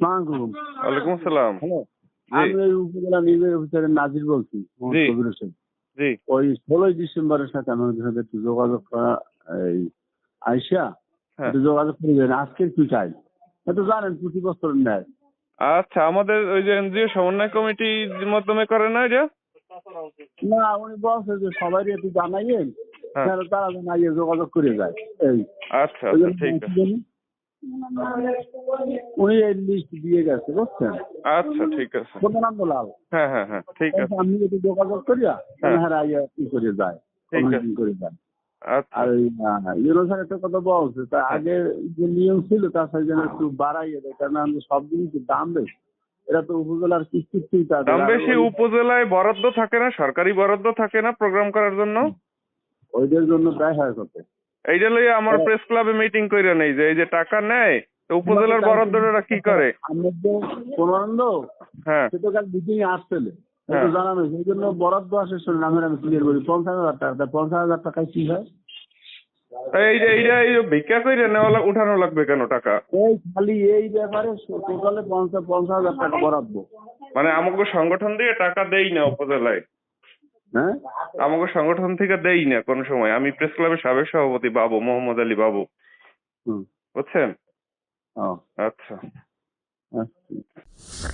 সালামালাইকুম ওয়ালাইকুম আসসালাম। হ্যালো। আমি ওই উপজেলা নির্বাহী অফিসারের নাজির বলছি কবির হোসেন। ওই ষোলোই ডিসেম্বরের সাথে আমাদের সাথে একটু যোগাযোগ করা এই আইসা হ্যাঁ। একটু যোগাযোগ করে দেন আজকের কি চাই তো জানেন প্রতি বছর নেয়। আচ্ছা আমাদের ওই যে এনজিও সমন্বয় কমিটির মাধ্যমে করে না এটা না উনি বলছে যে সবাই একটু জানাইয়েন হ্যাঁ। তারা জানাইয়ে যোগাযোগ করে যায়। এই। আচ্ছা আচ্ছা ঠিক আছে? উনি এই লিস্ট দিয়ে গেছে বুঝছেন? আচ্ছা ঠিক আছে। লাল। হ্যাঁ হ্যাঁ হ্যাঁ ঠিক আছে। আমি একটু যোগাযোগ করিয়া হ্যাঁ। হ্যাঁ আইয়া ই করে যায় করে যায়। আচ্ছা। আর ওই ইউরোসার একটা কথা বলছে তা আগে যে নিয়ম ছিল তার সাথে যেন একটু বাড়াইয়ে দেয় কারণ আমাদের সব জিনিসের দাম বেশি। এটা তো উপজেলার দাম বেশি উপজেলায় বরাদ্দ থাকে না সরকারি বরাদ্দ থাকে না প্রোগ্রাম করার জন্য? ওইদের জন্য ব্যয় হয় কত? এইটা লইয়া আমার প্রেস ক্লাবে মিটিং কইরা নেই যে এই যে টাকা নেয় তো উপজেলার বরাদ্দটা কি করে? আমাদের হ্যাঁ। সে তো কাল মিটিং আসছিল জানানো সেই জন্য বরাদ্দ আসে শুনে আমি আমি ক্লিয়ার করি পঞ্চাশ হাজার টাকা পঞ্চাশ হাজার টাকায় কি হয়? এই যে এইটা এই যে ভিক্ষা কইরা নেওয়া উঠানো লাগবে কেন টাকা? এই খালি এই ব্যাপারে টোটালে পঞ্চাশ পঞ্চাশ হাজার টাকা বরাদ্দ। মানে আমাকে সংগঠন দিয়ে টাকা দেই না উপজেলায়? হ্যাঁ? আমাকে সংগঠন থেকে দেই না কোনো সময়। আমি প্রেস ক্লাবের সাবেক সভাপতি বাবু মোহাম্মদ আলী বাবু। হুম। বুঝছেন? আচ্ছা। আচ্ছা।